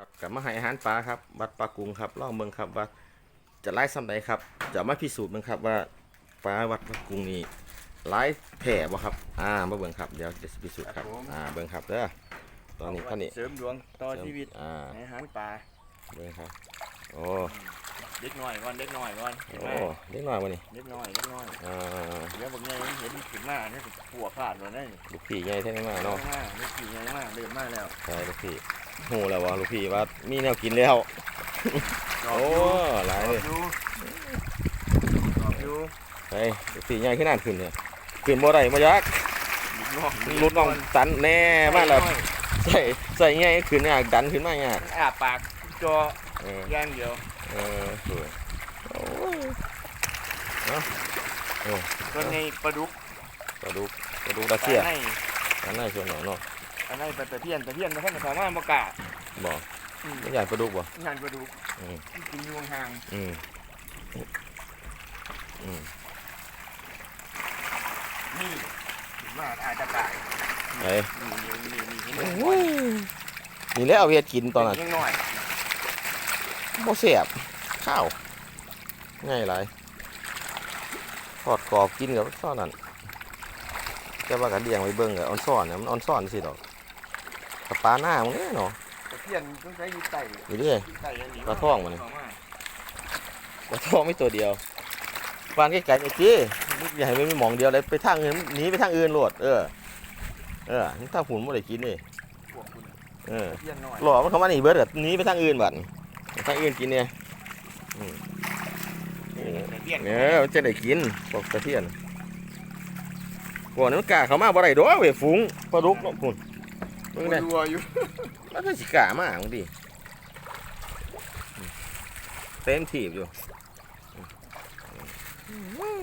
ครับกลับมาให้อาหารปลาครับวัดปลากุงครับลองเบิ่งครับว่าจะไล่ซ้ำใดครับ จะมาพิสูจน์เบิ่งครับว่าปลาวัดปลากุงนี่ไล่แผ่บ่ครับอ่ามาเบิ่งครับเดี๋ยวจะพิสูจน์ครับครับผมอ่าเบิ่งครับเด้อตอนนี้ท่านนี้เสริมดวงต่อชีวิตอ่าในหางปลาเบิ่งครับโอ้เล็กน้อยก่อนเล็กน้อยก่อนเห็นไหมโอ้เล็กน้อยบ่นี่เล็กน้อยเล็กน้อยอ่าเดี๋ยวบางไงเห็นขึ้นมาเนี่ยหัวขาดเลยนี่ลูกพี่ใหญ่เท่านี้มาเนาะมากนี่ขี่ใหญ่มากเดินมากแล้วใช่ลูก พี่หูแล้วว่าลูกพี่ว่ามีแนวกินแล้วจอบโอ้อยู่หลายเลยจอบอยู่ไปลูกพี่ใหญ่ขึ้นนานขึ้นเนี่ยขึ้นบ่ได้บ่ยักจอบอยู่รุดน้องตันแน่มากแล้วใส่ใส่ไงขึ้นยากดันขึ้นมายากอาปากจอเอออย่างเดียวเออสวยโอ้ยตัวในปลาดุกกระดูกกระดูกตะเคียนในอันนั้นส่วนหนอเนาะ อันในปลาตะเพียนตะเพียนมาท่านสามารถมากาบอกไม่ใหญ่ปลาดุกบ่ งานปลาดุกอืม กินยวงห่างอืมอืมนี่ถึงมาอาจจะตายเอ้ยนี่นี่นี่นี่เห็นไหมโอ้ยนี่แหล้วเอาเวียดกินตอนนั้นยังน้อยบ่เสียบข้าวง่ายหลายทอดกรอบกินกับซ่อนนั่นแต่ว่ากันเลี้ยงไว้เบิ่งกับออนซ่อนเนี่ยมันออนซ่อนสิดอก กับปลาหน้ามึงเนี่ยเนาะตะเพียนต้องใช้ยีไตอยู่ดิยีไตอันนี้ปลาทองวะเนี่ยปลาทองไม่ตัวเดียวปานไกลๆไอ้จี้อย่าให้มันมีหมองเดียวเลยไปทางอื่นหนีไปทางอื่นโลดเออ เออถ้าหุ่นไม่ได้กินนี่พวกคุณเออตะเพียนน้อยหล่อมันเข้ามานี่เบิร์ดกับหนีไปทางอื่นบัดนี่ไปทางอื่นกินเนี่ยอืมเออตะเพียนเออมันจะได้กินพวกตะเพียนพวกนั้นมันกล้าเข้ามาบ่ได้ดอกเว้ยฝูงปลาดุกเนาะพุ่น มึงเนี่ยรัวอยู่มันก็สิกล้ามามึงดิอืมเต็มถีบอยู่อื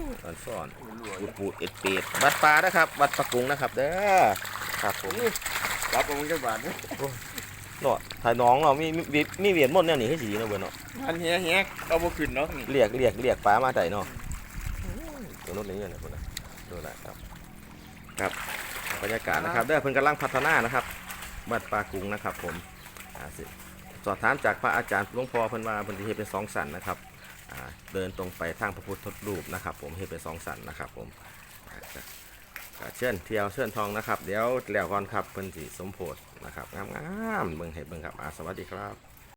มอ่อนซ่อนรัวอปูยู่ดปูดเอ็ดเป็ดวัดปลานะครับ วัดปะกุงนะครับเด้อครับผมรับเอามึงจังหวัดเนี่ยเนาะถ่ายน้องเรามีมีมีมีเหรียญหมดเนี่ยนี่ให้สีเนาะเบิ่นเนาะอันเฮียเฮียเอาบ่ขึ้นเนาะนี่เรียกเรียกเรียกปลามาใจเนาะตัวนู้นนี่เนี่ยคนนะดูนะครับ ครับบรรยากาศนะครับเด้อเพิ่นกำลังพัฒนานะครับ วัดปลากุงนะครับ ผมอสอบถามจากพระอาจารย์หลวงพ่อเพิ่นว่าเพิ่นสิเฮ็ดเป็นสองสันนะครับเดินตรงไปทางพระพุทธรูปนะครับ ผมเฮ็ดเป็นสองสันนะครับ ผมเชิญเที่ยวเชิญทองนะครับ เดี๋ยวแล้วก่อนครับเพิ่นสิสมโพธนะครับงามๆเบิ่งเห็ดเบิ่งครับอาสวัสดีครับ